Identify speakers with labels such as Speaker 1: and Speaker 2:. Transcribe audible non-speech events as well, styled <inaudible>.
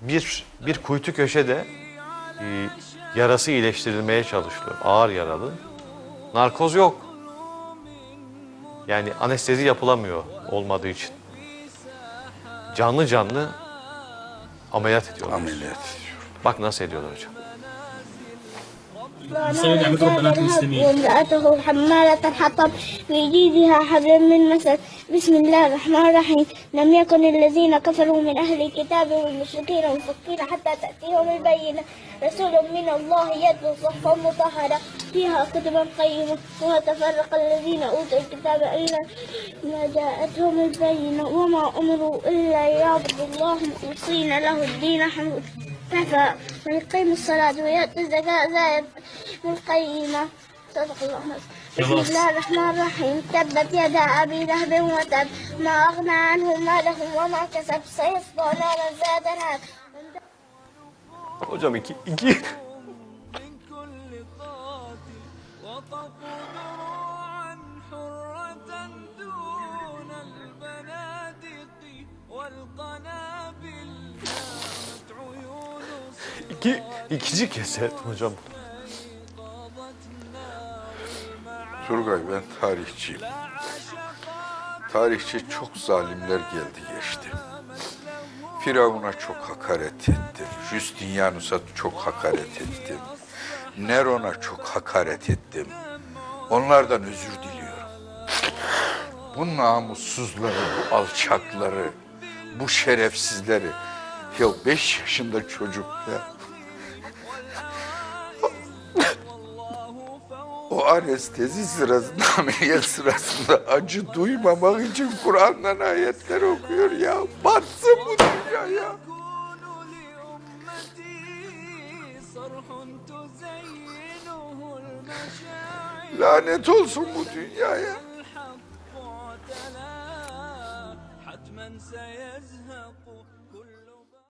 Speaker 1: bir bir kuytu köşede e, yarası iyileştirilmeye çalışılıyor. Ağır yaralı. Narkoz yok. Yani anestezi yapılamıyor olmadığı için. Canlı canlı ameliyat ediyorlar.
Speaker 2: Ameliyat.
Speaker 1: Bak nasıl ediyorlar hocam.
Speaker 3: بسبب نعمة ربنا المسلمين.
Speaker 4: وامرأته حمالة الحطب في جيدها حبل من مسد. بسم الله الرحمن الرحيم. لم يكن الذين كفروا من أهل الكتاب والمشركين منفكين حتى تأتيهم البينة. رسول من الله يتلو صحفا مطهرة. فيها كتبا قيمة. وتفرق الذين أوتوا الكتاب إلا ما جاءتهم البينة. وما أمروا إلا ليعبدوا الله مخلصين له الدين. حنفا ويقيموا الصلاة ويؤتوا الزكاة ذلك من القيمة صدق الله بسم الله الرحمن الرحيم. تبت يدا أبي لهب وتب. ما أغنى عنه ماله وما كسب. سيصلى نارا ذات لهب
Speaker 1: Hocam iki, iki iki ikinci keset hocam.
Speaker 2: Turgay ben tarihçiyim. Tarihçi çok zalimler geldi geçti. Firavun'a çok hakaret ettim. Justinianus'a çok hakaret ettim. Neron'a çok hakaret ettim. Onlardan özür diliyorum. Bu namussuzları, bu alçakları, bu şerefsizleri. Ya beş yaşında çocuk ya. O anestezi sırasında, <laughs> ameliyat sırasında acı duymamak için Kur'an'dan ayetler okuyor ya. Batsın bu dünya ya.
Speaker 5: كونوا لأمتي صرح تزينه المشاعر
Speaker 2: Lanet olsun bu dünyaya.
Speaker 5: الحق اعتلى حتما سيزهق